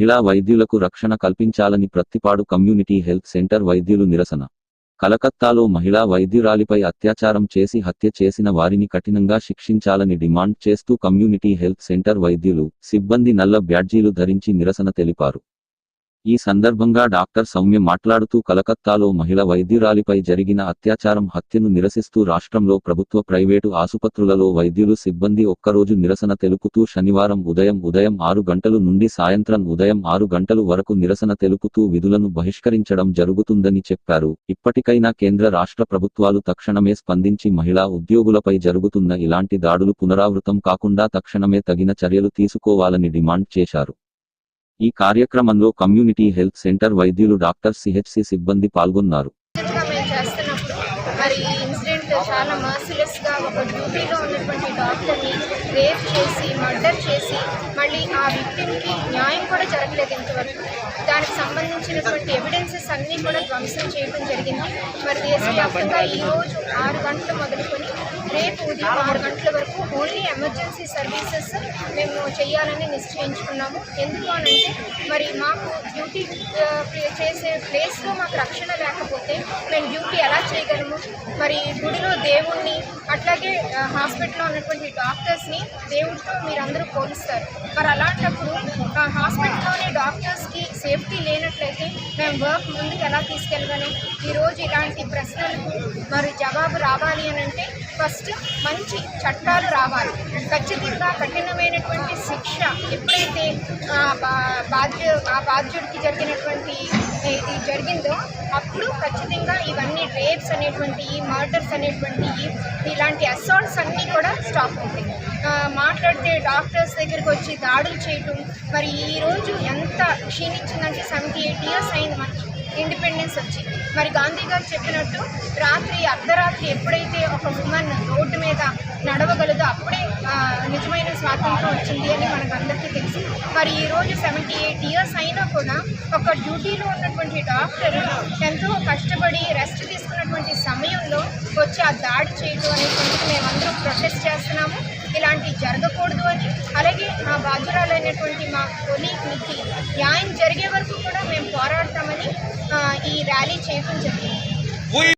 మహిళా వైద్యులకు రక్షణ కల్పించాలని ప్రత్తిపాడు కమ్యూనిటీ హెల్త్ సెంటర్ వైద్యులు నిరసన. కలకత్తాలో మహిళా వైద్యురాలిపై అత్యాచారం చేసి హత్య చేసిన వారిని కఠినంగా శిక్షించాలని డిమాండ్ చేస్తూ కమ్యూనిటీ హెల్త్ సెంటర్ వైద్యులు సిబ్బంది నల్ల బ్యాడ్జీలు ధరించి నిరసన తెలిపారు. ఈ సందర్భంగా డాక్టర్ సౌమ్య మాట్లాడుతూ కలకత్తాలో మహిళ వైద్యురాలిపై జరిగిన అత్యాచారం హత్యను నిరసిస్తూ రాష్ట్రంలో ప్రభుత్వ ప్రైవేటు ఆసుపత్రులలో వైద్యులు సిబ్బంది ఒక్కరోజు నిరసన తెలుపుతూ శనివారం ఉదయం ఉదయం ఆరు గంటలు నుండి సాయంత్రం ఉదయం ఆరు గంటలు వరకు నిరసన తెలుపుతూ విధులను బహిష్కరించడం జరుగుతుందని చెప్పారు. ఇప్పటికైనా కేంద్ర రాష్ట్ర ప్రభుత్వాలు తక్షణమే స్పందించి మహిళా ఉద్యోగులపై జరుగుతున్న ఇలాంటి దాడులు పునరావృతం కాకుండా తక్షణమే తగిన చర్యలు తీసుకోవాలని డిమాండ్ చేశారు. ఈ కార్యక్రమంలో కమ్యూనిటీ హెల్త్ సెంటర్ వైద్యులు డాక్టర్ సిహెచ్సి సిబ్బంది పాల్గొన్నారు. చాలా ఒక డ్యూటీలో ఉన్నటువంటి డాక్టర్ని రేప్ చేసి మర్డర్ చేసి మళ్ళీ ఆ విక్టిమ్కి న్యాయం కూడా జరగలేదు ఇంతవరకు. దానికి సంబంధించినటువంటి ఎవిడెన్సెస్ అన్నీ కూడా ధ్వంసం చేయడం జరిగింది. మరి దేశవ్యాప్తంగా ఈ రోజు ఆరు గంటలు మొదలుకొని రేపు ఉదయం ఆరు గంటల వరకు ఓన్లీ ఎమర్జెన్సీ సర్వీసెస్ మేము చేయాలని నిశ్చయించుకున్నాము. ఎందుకు అనంటే మరి మాకు డ్యూటీ ప్లే- చేసే ప్లేస్లో మాకు రక్షణ లేకపోతే మేము డ్యూటీ ఎలా చేయగలము? మరి గుడిలో దేవుణ్ణి అట్లాగే హాస్పిటల్లో ఉన్నటువంటి డాక్టర్స్ని దేవుడితో మీరందరూ పోలుస్తారు. మరి అలాంటప్పుడు హాస్పిటల్లోని డాక్టర్స్కి సేఫ్టీ లేనట్లయితే మేము వర్క్ ముందుకు ఎలా తీసుకెళ్ళగలం? ఈరోజు ఇలాంటి ప్రశ్నలకు మరి జవాబు రావాలి అని అంటే ఫస్ట్ మంచి చట్టాలు రావాలి. ఖచ్చితంగా కఠినమైనటువంటి శిక్ష ఎప్పుడైతే బాధ్యు బా- ఆ బాధ్యుడికి జరిగినటువంటి ఇది జరిగిందో అప్పుడు ఖచ్చితంగా ఇవన్నీ రేప్స్ అనేటువంటి మర్డర్స్ అనేటువంటి ఇలాంటి అసాల్ట్స్ అన్నీ కూడా స్టాప్ అవుతాయి మాట్లాడితే డాక్టర్స్ దగ్గరికి వచ్చి దాడులు చేయటం మరి ఈరోజు ఎంత క్షీణించిందంటే సెవెంటీ ఎయిట్ ఇయర్స్ అయింది మనకి ఇండిపెండెన్స్ వచ్చి. మరి గాంధీ గారు చెప్పినట్టు రాత్రి అర్ధరాత్రి ఎప్పుడైతే ఒక ఉమెన్ రోడ్డు మీద నడవగలదో అప్పుడే నిజమైన స్వాతంత్రం వచ్చింది అని మనకు అందరికీ తెలుసు. మరి ఈరోజు సెవెంటీ ఎయిట్ ఇయర్స్ అయినా కూడా ఒక డ్యూటీలో ఉన్నటువంటి డాక్టర్ ఎంతో కష్టపడి వచ్చి ఆ దాడి చేయడం అనేటువంటిది మేమందరం ప్రొటెస్ట్ చేస్తున్నాము. ఇలాంటివి జరగకూడదు అని. అలాగే మా బాధ్యురాలైనటువంటి మా కొలీగ్కి న్యాయం జరిగే వరకు కూడా మేము పోరాడతామని ఈ ర్యాలీ చేయడం జరిగింది.